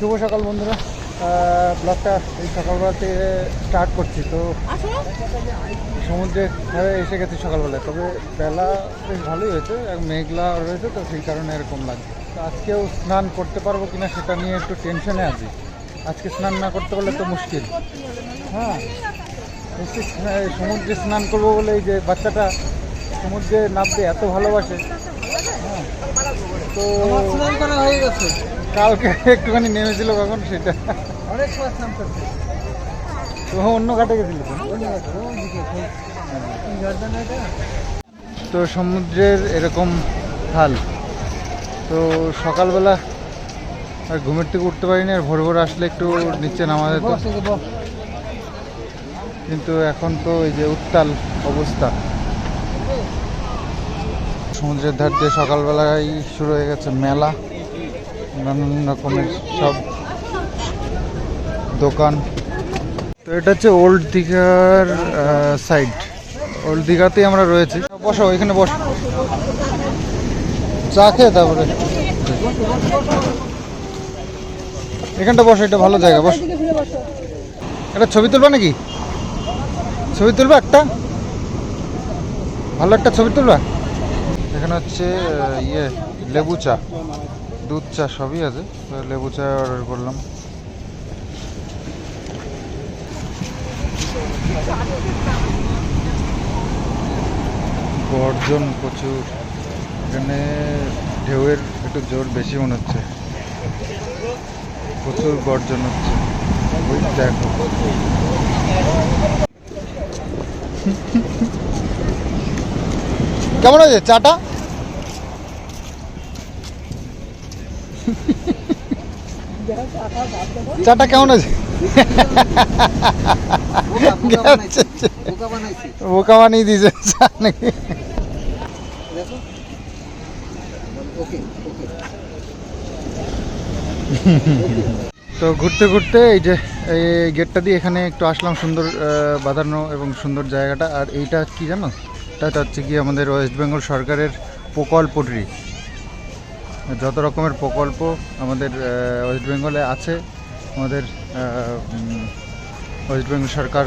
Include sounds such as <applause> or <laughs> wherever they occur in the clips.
শুভ সকাল বন্ধুরা। ব্লগটা এই সকালবেলা থেকে স্টার্ট করছি তো সমুদ্রে ধারে এসে গেছি সকালবেলায়। তবে বেলা বেশ ভালোই হয়েছে মেঘলা রয়েছে তো সেই কারণে এরকম লাগছে। তো আজকেও স্নান করতে পারব কিনা সেটা নিয়ে একটু টেনশনে আছি। আজকে স্নান না করতে পারলে তো মুশকিল। হ্যাঁ এসে স্না- সমুদ্রে স্নান করব বলে এই যে বাচ্চাটা সমুদ্রে নামতে এত ভালোবাসে। হ্যাঁ তো স্নান করা হয়ে গেছে। কালকে একটুখানি নেমেছিল কখন সেটা? অনেক মাছ নাম তো অন্য ঘাটে গেছিল তো? তো সমুদ্রের এরকম হাল তো সকালবেলা আর ঘুমের থেকে উঠতে পারিনি আর ভোর ভোর আসলে একটু নিচে নামা যেত কিন্তু এখন তো এই যে উত্তাল অবস্থা। সমুদ্রের ধার দিয়ে সকালবেলায় শুরু হয়ে গেছে মেলা। নানান রকমের সব দোকান। তো এটা হচ্ছে ওল্ড দীঘার সাইড ওল্ড দীঘাতেই আমরা রয়েছি। বসো এখানে বসো। চা খেয়ে তারপরে। এখানটা বসো, এটা ভালো জায়গা, বসো। এটা ছবি তুলবা নাকি? ছবি তুলবা একটা? ভালো একটা ছবি তুলবা? এখানে হচ্ছে ইয়ে লেবু চা। চা সবই আছে। লেবু চা অর্ডার করলাম। গর্জন প্রচুর। এখানে ঢেউয়ের একটু জোর বেশি মনে হচ্ছে। প্রচুর গর্জন হচ্ছে। ওই দেখো। কেমন আছে? চাটা? চাটা কেমন আছে? বোকা বানিয়ে দিয়েছে চা নাকি? তো ঘুরতে ঘুরতে এই যে এই গেটটা দিয়ে এখানে একটু আসলাম সুন্দর বাঁধানো এবং সুন্দর জায়গাটা। আর এইটা কি জানো? এটা হচ্ছে কি আমাদের ওয়েস্ট বেঙ্গল সরকারের প্রকল্পটি যত রকমের প্রকল্প আমাদের ওয়েস্ট বেঙ্গলে আছে, আমাদের ওয়েস্ট বেঙ্গল সরকার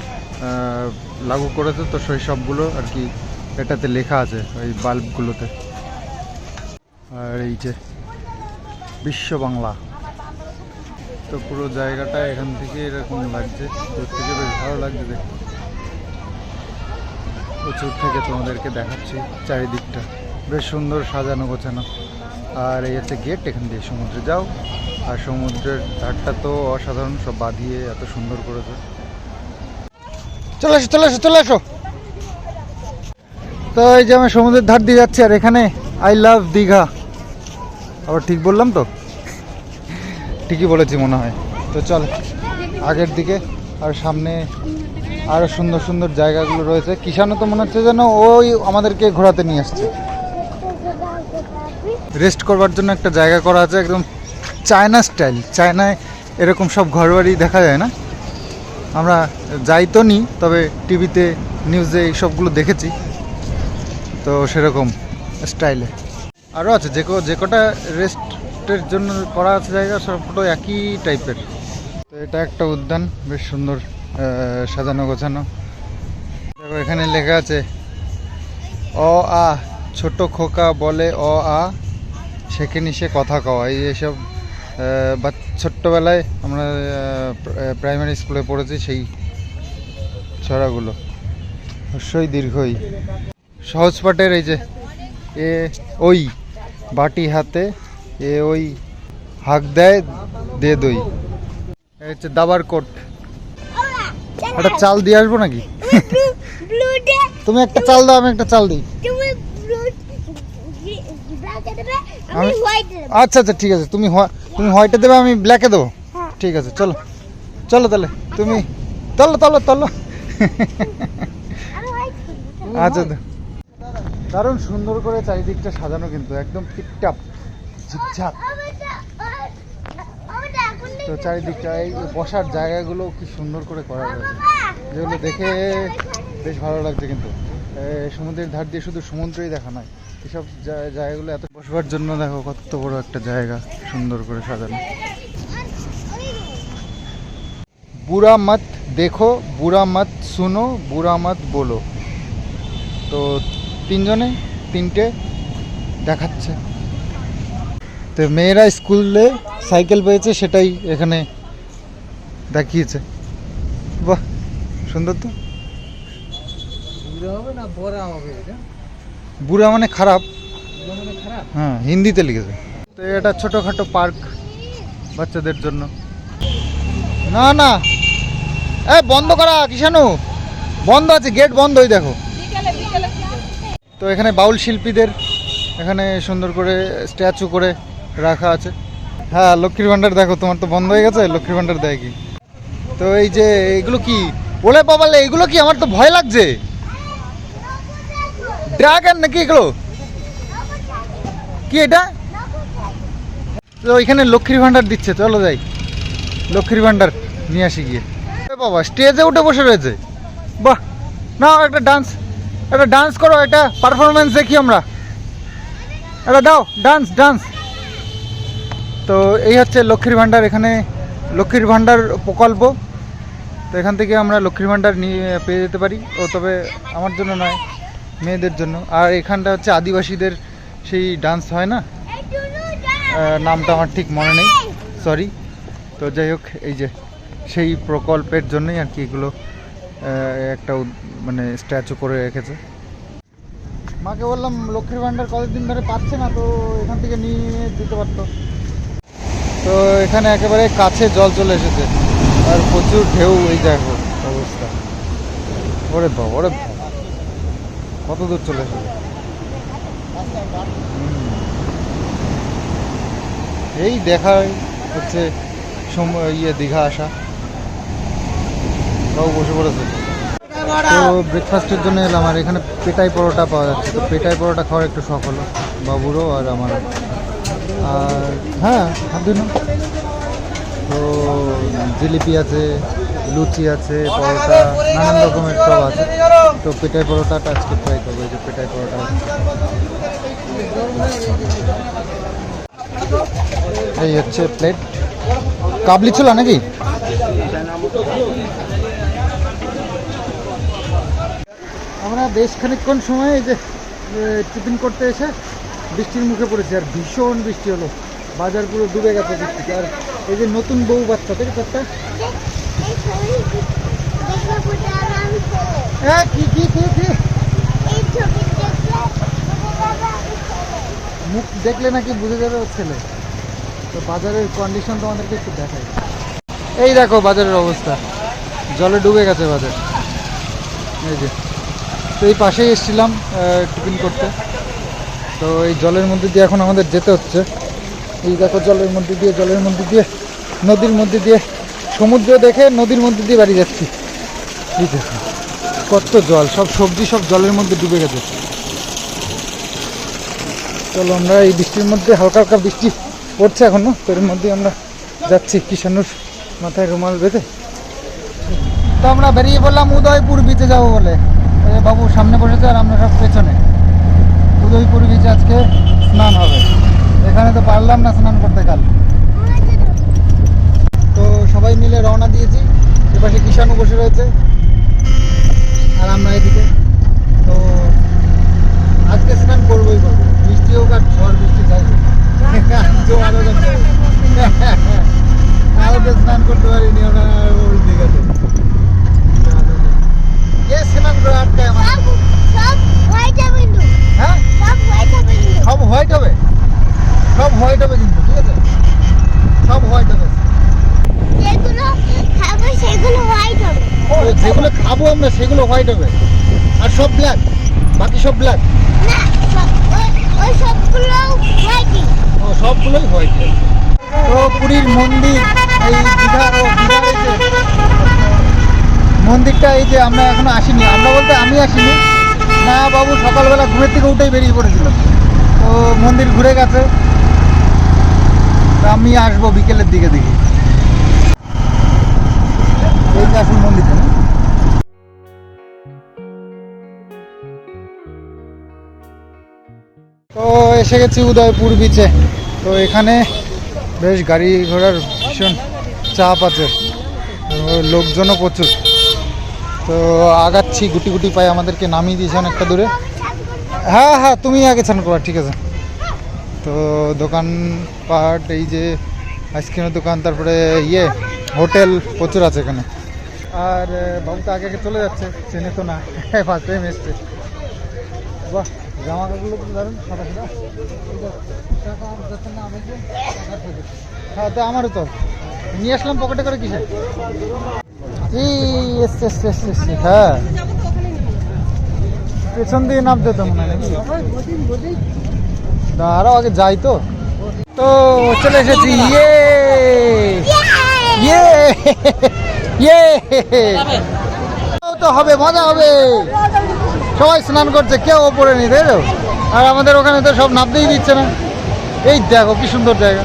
লাগু করেছে, তো সেই সবগুলো আর কি এটাতে লেখা আছে, ওই বাল্বগুলোতে। আর এই যে বিশ্ব বাংলা, তো পুরো জায়গাটা এখান থেকে এরকম লাগছে, দূর থেকে বেশ ভালো লাগছে দেখতে। প্রচুর থেকে তোমাদেরকে দেখাচ্ছি চারিদিকটা, বেশ সুন্দর সাজানো গোছানো। আর এই হচ্ছে গেট এখান দিয়ে সমুদ্রে যাও। আর সমুদ্রের ধারটা তো অসাধারণ, সব বাঁধিয়ে এত সুন্দর করেছে। চলে আসো চলে আসো চলে আসো তো এই যে আমি সমুদ্রের ধার দিয়ে যাচ্ছি, আর এখানে আই লাভ দীঘা। আবার ঠিক বললাম তো? ঠিকই বলেছি মনে হয়। তো চল, আগের দিকে, আর সামনে আরও সুন্দর সুন্দর জায়গাগুলো রয়েছে। কিষানও তো মনে হচ্ছে যেন ওই আমাদেরকে ঘোরাতে নিয়ে আসছে। রেস্ট করবার জন্য একটা জায়গা করা আছে একদম চায়না স্টাইল। চায়নায় এরকম সব ঘরবাড়ি দেখা যায় না। আমরা যাই তো নি, তবে টিভিতে, নিউজে এই সবগুলো দেখেছি। তো সেরকম স্টাইলে। আরও আছে, যে যে কটা রেস্টের জন্য করা আছে জায়গা সবগুলো একই টাইপের। তো এটা একটা উদ্যান, বেশ সুন্দর সাজানো গোছানো। দেখো, এখানে লেখা আছে, অ আ, ছোট খোকা বলে অ আ। শেখে নিশে কথা কওয়া এই এসব বা ছোট্টবেলায় আমরা প্রাইমারি স্কুলে পড়েছি সেই ছড়াগুলো অবশ্যই দীর্ঘই সহজ পাঠের এই যে এ ওই বাটি হাতে এ ওই হাঁক দেয় দে দই হচ্ছে দাবার কোট একটা চাল দিয়ে আসব নাকি তুমি একটা চাল দাও আমি একটা চাল দিই আমি আচ্ছা আচ্ছা ঠিক আছে। তুমি তুমি হোয়াইটে দেবে আমি ব্ল্যাকে দেবো। হ্যাঁ। ঠিক আছে চলো। চলো তাহলে তুমি চলো চলো চলো আচ্ছা দারুণ সুন্দর করে চারিদিকটা সাজানো কিন্তু একদম টিপটাপ ঝিকঝাক তো চারিদিকটা এই বসার জায়গাগুলো কি সুন্দর করে করা হয়েছে। যেগুলো দেখে বেশ ভালো লাগছে কিন্তু। সমুদ্রের ধার দিয়ে শুধু সমুদ্রই দেখা নয়। এসব জায়গাগুলো এত বসবার জন্য দেখো কত বড় একটা জায়গা, সুন্দর করে সাজানো। বুড়া মত দেখো, বুড়া মত শুনো, বুড়া মত বলো। তো তিনজনে, তিনটে দেখাচ্ছে। তো মেয়েরা স্কুলে সাইকেল পেয়েছে, সেটাই এখানে দেখিয়েছে। বাহ, সুন্দর তো। হবে না বড়া হবে এটা? বুড়া মানে খারাপ। বুড়া মানে খারাপ? হ্যাঁ হিন্দিতে লিখেছে। তো এটা ছোটোখাটো পার্ক বাচ্চাদের জন্য। না না। এ বন্ধ করা কিষানু। বন্ধ আছে গেট বন্ধ ওই দেখো। তো এখানে বাউল শিল্পীদের এখানে সুন্দর করে স্ট্যাচু করে রাখা আছে। হ্যাঁ লক্ষ্মীর ভাণ্ডার দেখো তোমার তো বন্ধ হয়ে গেছে লক্ষ্মীর ভাণ্ডার দেয় কি? তো এই যে এগুলো কি? বলে বাবালে এগুলো কি? আমার তো ভয় লাগছে। ড্রাগন নাকি এগুলো? কি এটা? তো এখানে লক্ষ্মীর ভাণ্ডার দিচ্ছে, চলো যাই। লক্ষ্মীর ভান্ডার নিয়ে আসি গিয়ে। বাবা স্টেজে উঠে বসে রয়েছে। বাহ না একটা ডান্স একটা ডান্স করো, একটা পারফরমেন্স দেখি আমরা। একটা দাও ডান্স ডান্স তো এই হচ্ছে লক্ষ্মীর ভাণ্ডার, এখানে লক্ষ্মীর ভাণ্ডার প্রকল্প। তো এখান থেকে আমরা লক্ষ্মীর ভান্ডার নিয়ে পেয়ে যেতে পারি। ও তবে আমার জন্য নয়। মেয়েদের জন্য। আর এখানটা হচ্ছে আদিবাসীদের সেই ডান্স হয় না? নামটা আমার ঠিক মনে নেই। সরি তো যাই হোক, এই যে সেই প্রকল্পের জন্যই আর কি এগুলো একটা মানে স্ট্যাচু করে রেখেছে। মাকে বললাম, লক্ষ্মীর ভাণ্ডার কতদিন ধরে পাচ্ছে না, তো এখান থেকে নিয়ে দিতে পারতো। তো এখানে একেবারে কাছে জল চলে এসেছে। আর প্রচুর ঢেউ, এই দেখো অবস্থা। ওরে বাবা, ওরে। কত দূর চলে এসেছে এই দেখাই হচ্ছে ইয়ে দীঘা আসা। সব বসে পড়েছে। তো ব্রেকফাস্টের জন্য এলাম, আর এখানে পেটাই পরোটা পাওয়া যাচ্ছে। তো পেটাই পরোটা খাওয়ার একটু শখ হলো, বাবুরও আর আমার। আর হ্যাঁ হাত তো জিলিপি আছে লুচি আছে, পরোটা, নানান রকমের সব আছে। তো পেটাই পরোটাটা আজকে ট্রাই করব, এই যে পেটাই পরোটা এই হচ্ছে প্লেট কাবলি ছিল নাকি? আমরা বেশ খানিকক্ষণ সময় এই যে টিফিন করতে এসে বৃষ্টির মুখে পড়েছি, আর ভীষণ বৃষ্টি হলো। বাজার পুরো ডুবে গেছে বৃষ্টিতে। আর এই যে নতুন বউ বাচ্চা থেকে একটা এই ছবি দেখে ফুটে আর আমি ছেলে হ্যাঁ মুখ দেখলে নাকি বুঝে যাবে ওর ছেলে। তো বাজারের কন্ডিশন তোমাদেরকে একটু দেখাই। এই দেখো বাজারের অবস্থা। জলে ডুবে গেছে বাজার। এই যে। তো এই পাশেই এসেছিলাম টিফিন করতে। তো এই জলের মধ্যে দিয়ে এখন আমাদের যেতে হচ্ছে। এই দেখো জলের মধ্যে দিয়ে, জলের মধ্যে দিয়ে, নদীর মধ্যে দিয়ে। সমুদ্র দেখে নদীর মধ্যে দিয়ে বাড়ি যাচ্ছি। এই দেখো। কত জল? সব সবজি সব জলের মধ্যে ডুবে গেছে। চলো আমরা এই বৃষ্টির মধ্যে হালকা হালকা বৃষ্টি পড়ছে এখনও। এর মধ্যে আমরা যাচ্ছি কিষানুর মাথায় রুমাল বেঁধে। তো আমরা বেরিয়ে পড়লাম উদয়পুর বিচে যাব বলে। বাবু সামনে বসেছে আর আমরা সব পেছনে। উদয়পুর বিচে আজকে স্নান হবে। এখানে তো পারলাম না স্নান করতে কাল। তো সবাই মিলে রওনা দিয়েছি। এপাশে কিষানু বসে রয়েছে। আর আমরা এদিকে তো আজকে স্নান করবোই করব বৃষ্টি হোক আর ঝড় বৃষ্টি যাই হোক জোয়ারও যাচ্ছে কালকে স্নান করতে পারিনি ওরা ওই দিঘাতে কে স্নান করে আটকায় আমার সব সব হোয়াইট হবে কিন্তু হ্যাঁ সব হোয়াইট হবে কিন্তু সব হোয়াইট হবে সব হোয়াইট হবে কিন্তু ঠিক আছে সব হোয়াইট হবে যেগুলো খাব সেগুলো হোয়াইট হবে ও, যেগুলো খাব সেগুলো হোয়াইট হবে। আর সব ব্ল্যাক বাকি সব ব্ল্যাক ও সবগুলোই হোয়াইট তো পুরীর মন্দির এই দীঘা ও দীঘার মন্দিরটা এই যে আমরা এখনও আসিনি। আমরা বলতে আমি আসিনি। না বাবু সকালবেলা ঘুমের থেকে উঠেই বেরিয়ে পড়েছিল তো মন্দির ঘুরে গেছে। আমি আসব বিকেলের দিকে দেখি। এই যে আসল মন্দিরটা এসে গেছি উদয়পুর বিচে তো এখানে বেশ গাড়ি ঘোড়ার ভীষণ চাপ আছে। লোকজনও প্রচুর। তো আগাচ্ছি, গুটি গুটি পায়ে আমাদেরকে নামিয়ে দিয়েছে অনেকটা দূরে। হ্যাঁ হ্যাঁ তুমি আগে ছান করা, ঠিক আছে। তো দোকান পাট, এই যে আইসক্রিমের দোকান, তারপরে ইয়ে হোটেল প্রচুর আছে এখানে। আর, বাবু তো আগে আগে চলে যাচ্ছে, চেনে তো না। ফার্স্ট টাইম এসছে। বাহ। জামা কাপড়গুলো তো দারুণ সাদা সাদা? টাকা যাচ্ছে না আমি। হ্যাঁ তো আমারও তো। নিয়ে আসলাম পকেটে করে কিসে? হ্যাঁ। পেছন দিয়ে নামতে তো মনে হয় দাঁড়াও আগে যাই তো। তো চলে এসেছি। ইয়ে! ইয়ে! ইয়ে! তো হবে মজা হবে। সবাই স্নান করছে, কেউ ওপরে নেই, তাই তো? আর আমাদের ওখানে তো সব নামতেই দিচ্ছে না। এই দেখো, কি সুন্দর জায়গা।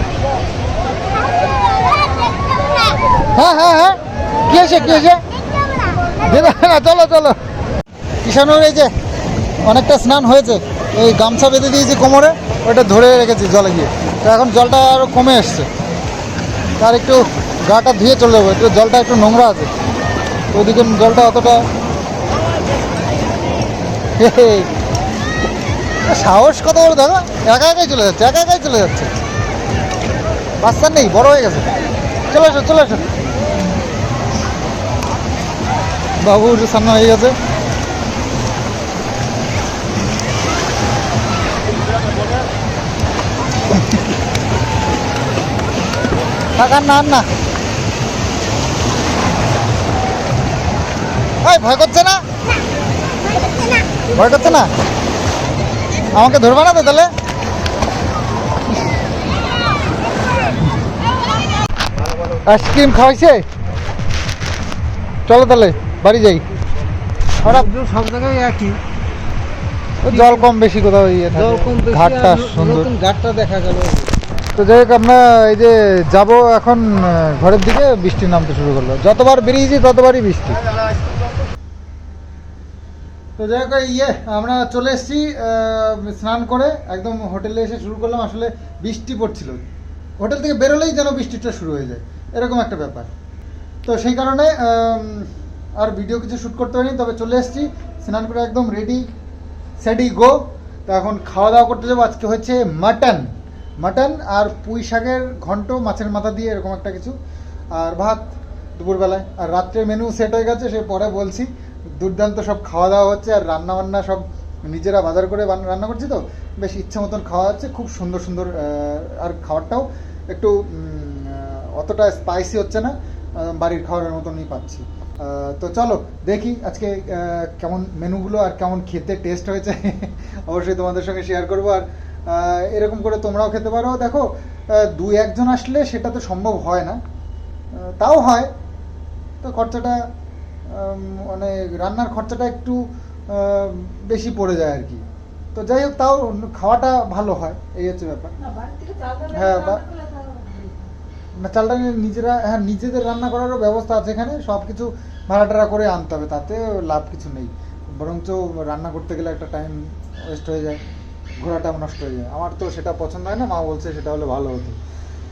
হ্যাঁ হ্যাঁ হ্যাঁ। কি আছে কি আছে না, চলো চলো। কিষানুর এই যে অনেকটা স্নান হয়েছে, এই গামছা বেঁধে দিয়েছি কোমরে, ওটা ধরে রেখেছি জলে গিয়ে। তো এখন জলটা আরও কমে এসছে। তার একটু গাটা ধুয়ে চলে যাব, একটু জলটা একটু নোংরা আছে। তো ওদিকে জলটা অতটা। সাহস কত বড় দেখো একা একাই চলে যাচ্ছে, একা একাই চলে যাচ্ছে। বাচ্চা নেই, বড় হয়ে গেছে। চলে আসো, চলে এসো বাবুর সামনে হয়ে গেছে। থাকার না না। এই ভয় করছে না? ভয় করছে না? আমাকে ধরবে না তো তাহলে? আইসক্রিম খাওয়াইছে? চলো তাহলে বাড়ি যাই। ওরা সব জায়গায় একই। জল কম বেশি কোথাও ইয়ে থাকে। ঘাটটা সুন্দর। ঘাটটা দেখা গেল। তো যাই হোক আমরা এই যে যাব এখন ঘরের দিকে বৃষ্টি নামতে শুরু করল। যতবার বেরিয়েছি ততবারই বৃষ্টি। তো যাই হোক ইয়ে আমরা চলে এসেছি স্নান করে। একদম হোটেলে এসে শুরু করলাম, আসলে বৃষ্টি পড়ছিল। হোটেল থেকে বেরোলেই যেন বৃষ্টিটা শুরু হয়ে যায়। এরকম একটা ব্যাপার। তো সেই কারণে আর ভিডিও কিছু শ্যুট করতে হয়নি তবে চলে এসেছি, স্নান করে একদম রেডি সেডি, গো। তো এখন খাওয়া দাওয়া করতে যাব। আজকে হচ্ছে মাটন। মাটন আর পুঁই শাকের ঘন্ট, মাছের মাথা দিয়ে এরকম একটা কিছু। আর ভাত দুপুরবেলায়। আর রাত্রের মেনু সেট হয়ে গেছে, সে পরে বলছি। দুর্দান্ত সব খাওয়া দাওয়া হচ্ছে, আর রান্না বান্না সব নিজেরা বাজার করে রান্না করছি তো। বেশ ইচ্ছে মতন খাওয়া হচ্ছে, খুব সুন্দর সুন্দর আর খাবারটাও একটু অতটা স্পাইসি হচ্ছে না বাড়ির খাবারের মতনই পাচ্ছি। তো চলো, দেখি আজকে কেমন মেনুগুলো আর কেমন খেতে টেস্ট হয়েছে। <laughs> অবশ্যই তোমাদের সঙ্গে শেয়ার করব, আর এরকম করে তোমরাও খেতে পারো। দেখো দুই একজন আসলে সেটা তো সম্ভব হয় না। তাও হয়, তো খরচাটা মানে রান্নার খরচাটা একটু বেশি পড়ে যায় আর কি। তো যাই হোক তাও খাওয়াটা ভালো হয় এই হচ্ছে ব্যাপার। হ্যাঁ বা না চালটা নিজেরা হ্যাঁ নিজেদের রান্না করারও ব্যবস্থা আছে এখানে সব কিছু ভাড়া টাড়া করে আনতে হবে তাতে লাভ কিছু নেই। বরঞ্চ রান্না করতে গেলে একটা টাইম ওয়েস্ট হয়ে যায় ঘোরাটা নষ্ট হয়ে যায়। আমার তো সেটা পছন্দ হয় না মা বলছে সেটা হলে ভালো হতো।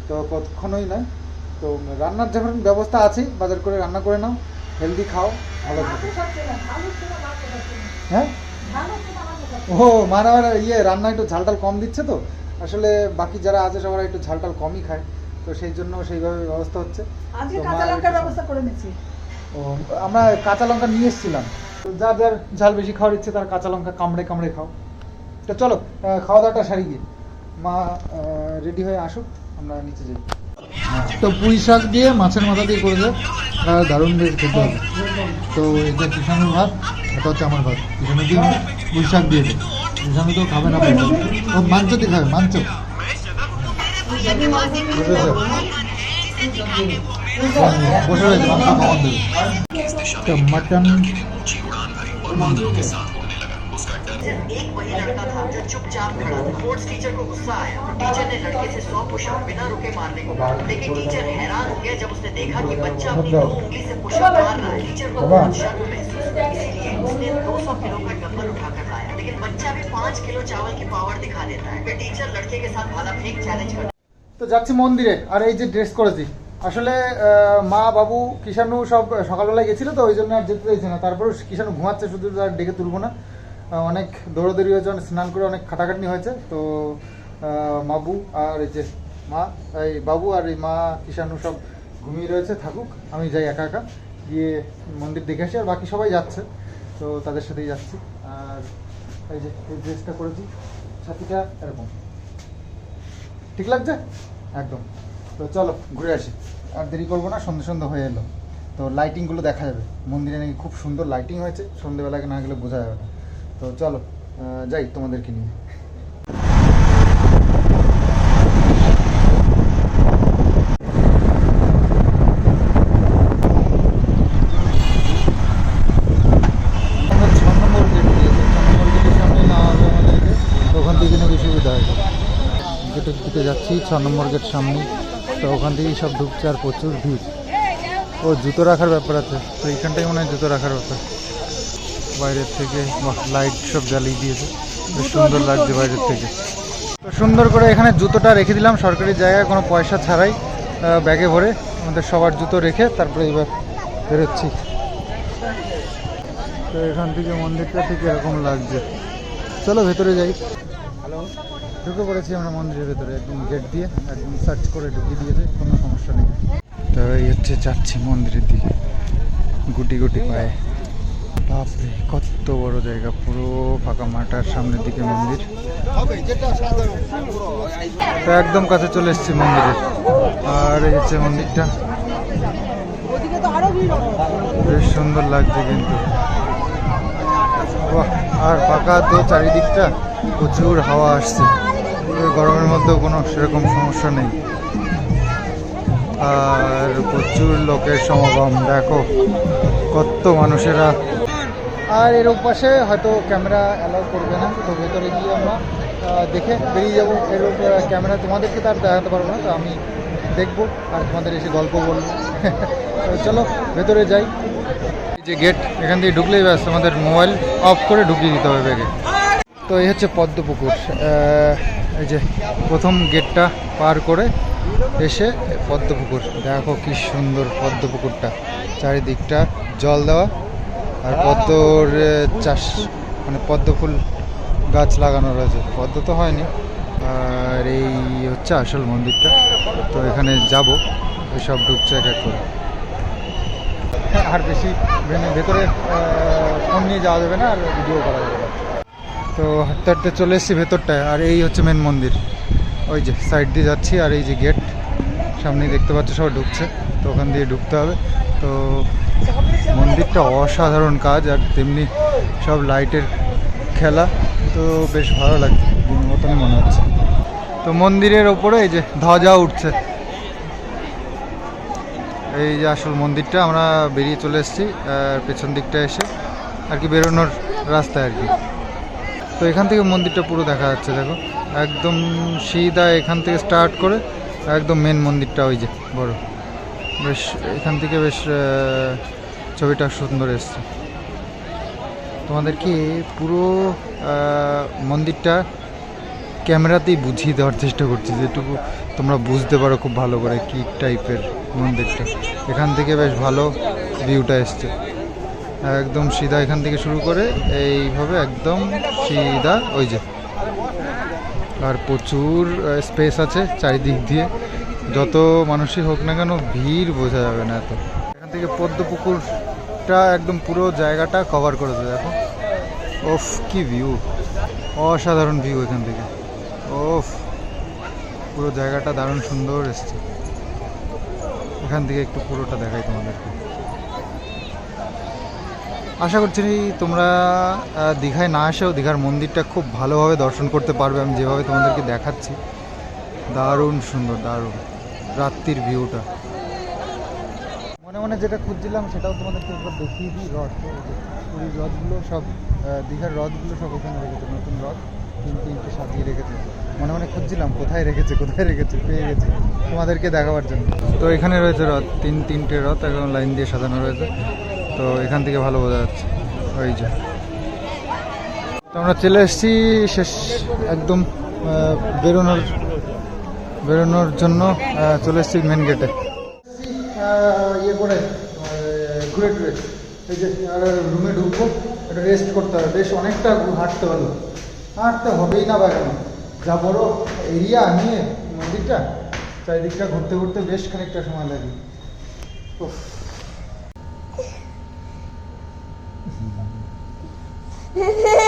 তো কখনোই নয় তো রান্নার যখন ব্যবস্থা আছেই বাজার করে রান্না করে নাও। হেলদি খাও ভালো থাকো হ্যাঁ? ও মানে আমার ইয়ে রান্না একটু ঝালটাল কম দিচ্ছে তো? আসলে বাকি যারা আছে সবাই একটু ঝালটাল কমই খায়। তো সেই জন্য সেইভাবে ব্যবস্থা হচ্ছে। ও আমরা কাঁচা লঙ্কা নিয়ে এসেছিলাম। তো যার যার ঝাল বেশি খাওয়ার ইচ্ছে তার কাঁচা লঙ্কা কামড়ে কামড়ে খাও। তো চলো খাওয়া দাওয়াটা সারি গিয়ে মা রেডি হয়ে আসুক আমরা নিচে যাই। তো পুঁই শাক দিয়ে, মাছের মাথা দিয়ে করে দেয় দারুণ বেশ খেতে হবে। তো এটা কিষানুর ভাত, এটা হচ্ছে আমার ভাত। কিষানু দিয়ে পুঁই শাক দিয়ে দেয়। কিষানু তো খাবে না। ও মাংস দিয়ে খাবে, মাংস। তো মটন एक वही लड़का था जो चुपचाप खड़ा था स्पोर्ट्स टीचर को गुस्सा आया टीचर ने लड़के से सौ पुशअप बिना रुके मारने को कहा लेकिन टीचर हैरान हो गया जब उसने देखा कि बच्चा अपनी दो उंगली से पुशअप मार रहा है टीचर को बहुत शर्म महसूस हुई इसीलिए उसने 200 किलो का डंबल उठाकर लाया लेकिन बच्चा भी पाँच किलो चावल की पावर दिखा देता है फिर टीचर लड़के के साथ भाला फेंक चैलेंज कर তো যাচ্ছি মন্দিরে আর এই যে ড্রেস করেছি আসলে আহ, মা বাবু কিষানু সব সকালবেলায় গেছিল তো ওই জন্য আর যেতে চাইছে না তারপরেও কিষানু ঘুমাচ্ছে শুধু আর ডেকে তুলবো না আহ, অনেক দৌড়দৌড়ি হয়েছে, অনেক স্নান করে অনেক খাটাখাটনি হয়েছে। তো মাবু আর এই যে মা, এই বাবু আর এই মা কিষানু সব ঘুমিয়ে রয়েছে, থাকুক, আমি যাই একা একা। গিয়ে মন্দির দেখে আসি, আর বাকি সবাই যাচ্ছে, তো তাদের সাথেই যাচ্ছি। আর এই যে এই ড্রেসটা করেছি ছাতিটা এরকম। ঠিক লাগছে? একদম। তো চলো, ঘুরে আসি। আর দেরি করব না সন্ধ্যে সন্ধ্যে হয়ে এলো। তো লাইটিংগুলো দেখা যাবে। মন্দিরে নাকি খুব সুন্দর লাইটিং হয়েছে সন্ধ্যেবেলাকে না গেলে বোঝা যাবে না। তো চলো যাই তোমাদেরকে নিয়ে। গেটের দিকে যাচ্ছি, ছ নম্বর গেট সামনে। তো ওখান থেকেই সব ঢুকছে আর প্রচুর ভিড়। ও জুতো রাখার ব্যাপার আছে, তো এইখানটাই মনে হয় জুতো রাখার ব্যাপার। বাইরের থেকে লাইট সব জ্বালিয়ে দিয়েছে। বেশ সুন্দর লাগছে বাইরের থেকে। তো সুন্দর করে এখানে জুতোটা রেখে দিলাম। সরকারি জায়গায় কোনো পয়সা ছাড়াই ব্যাগে ভরে আমাদের সবার জুতো রেখে তারপরে এবার বেরোচ্ছি। তো এখান থেকে মন্দিরটা ঠিক এরকম লাগছে। চলো ভেতরে যাই। হ্যালো ঢুকে পড়েছি আমরা মন্দিরের ভেতরে। একদম গেট দিয়ে একদম সার্চ করে ঢুকিয়ে দিয়েছে কোনো সমস্যা নেই। তো এই হচ্ছে যাচ্ছি মন্দিরের দিকে। গুটি গুটি পায়ে। বাপরে, কত বড় জায়গা, পুরো ফাঁকা মাঠার সামনের দিকে মন্দির। একদম কাছে চলে এসেছি মন্দিরের আর এই হচ্ছে মন্দিরটা। বেশ সুন্দর লাগছে কিন্তু। আর ফাঁকা তো চারিদিকটা, প্রচুর হাওয়া আসছে। গরমের মধ্যেও কোনো সেরকম সমস্যা নেই। আর প্রচুর লোকের সমাগম, দেখো। কত মানুষেরা আর এর পাশে হয়তো ক্যামেরা অ্যালাউ করবে না, তো ভেতরে গিয়ে আমরা দেখে বেরিয়ে যাব। এর ক্যামেরা তোমাদেরকে তার দেখাতে পারব না, তো আমি দেখব আর তোমাদের এসে গল্প বলব। চলো, ভেতরে যাই। যে গেট এখান থেকে ঢুকলেই ব্যাস আমাদের মোবাইল অফ করে ঢুকিয়ে দিতে হবে ব্যাগে। তো এই হচ্ছে পদ্মপুকুর এই যে প্রথম গেটটা পার করে এসে পদ্মপুকুর। দেখো কি সুন্দর পদ্মপুকুরটা, চারিদিকটা জল দেওয়া। আর পদ্মর চাষ মানে পদ্ম ফুল গাছ লাগানো রয়েছে পদ্ম তো হয়নি। আর এই হচ্ছে আসল মন্দিরটা। তো এখানে যাব। সব ঢুকছে এক এক করে। আর বেশি ভেতরে ফোন নিয়ে যাওয়া যাবে না, আর ভিডিও করা যাবে না। তো হাঁটতে হাঁটতে চলে এসেছি ভেতরটায়। আর এই হচ্ছে মেন মন্দির। ওই যে সাইড দিয়ে যাচ্ছি, আর এই যে গেট সামনেই দেখতে পাচ্ছ সব ঢুকছে। তো ওখান দিয়ে ঢুকতে হবে। তো মন্দিরটা অসাধারণ কাজ আর তেমনি সব লাইটের খেলা, তো বেশ ভালো লাগছে, দিনের মতনই মনে হচ্ছে। তো মন্দিরের ওপরে এই যে ধ্বজা উঠছে। এই যে আসল মন্দিরটা, আমরা বেরিয়ে চলে এসেছি, আর পেছন দিকটা এসে আর কি বেরোনোর রাস্তায় আর কি। তো এখান থেকে মন্দিরটা পুরো দেখা যাচ্ছে, দেখো। একদম সিধা এখান থেকে স্টার্ট করে, একদম মেন মন্দিরটা ওই যে, বড়। বেশ, এখান থেকে বেশ ছবিটা সুন্দর এসছে। তোমাদেরকে পুরো মন্দিরটা ক্যামেরাতেই বুঝিয়ে দেওয়ার চেষ্টা করছি যেটুকু তোমরা বুঝতে পারো খুব ভালো করে কী টাইপের মন্দিরটা। এখান থেকে বেশ ভালো ভিউটা এসছে। একদম সিধা এখান থেকে শুরু করে এইভাবে একদম সিধা ওই যে। আর প্রচুর স্পেস আছে চারিদিক দিয়ে। যত মানুষই হোক না কেন ভিড় বোঝা যাবে না এত। এখান থেকে পদ্ম পুকুরটা একদম পুরো জায়গাটা কভার করে করেছে দেখো। ওফ, কি ভিউ অসাধারণ ভিউ এখান থেকে। ওফ, পুরো জায়গাটা দারুণ সুন্দর এসছে। এখান থেকে একটু পুরোটা দেখাই তোমাদেরকে। আশা করছি তোমরা দীঘায় না এসেও দীঘার মন্দিরটা খুব ভালোভাবে দর্শন করতে পারবে আমি যেভাবে তোমাদেরকে দেখাচ্ছি। দারুণ সুন্দর, দারুণ। রাত্রির ভিউটা। মনে মনে যেটা খুঁজছিলাম সেটাও তোমাদেরকে একবার দেখিয়ে দিই রথ পুরীর রথগুলো সব দীঘার রথগুলো সব এখানে রেখেছে, নতুন রথ তিন তিনটে সাজিয়ে রেখেছে। মনে মনে খুঁজছিলাম, কোথায় রেখেছে কোথায় রেখেছে, পেয়ে গেছি। তোমাদেরকে দেখাবার জন্য। তো এখানে রয়েছে রথ তিন তিনটে রথ একদম লাইন দিয়ে সাজানো রয়েছে। তো এখান থেকে ভালো বোঝা যাচ্ছে। ওই যে। তো আমরা চলে এসেছি শেষ, একদম বেরোনোর বেরোনোর জন্য চলে এসেছি মেন গেটে ইয়ে করে ঘুরে টুরে। এই যে রুমে ঢুকবো একটা রেস্ট করতে হবে। বেশ অনেকটা হাঁটতে হলো। হাঁটতে হবেই না বাগানো যা বড় এরিয়া নিয়ে মন্দিরটা চারিদিকটা ঘুরতে ঘুরতে বেশ খানিকটা সময় লাগে। Hehehe <laughs>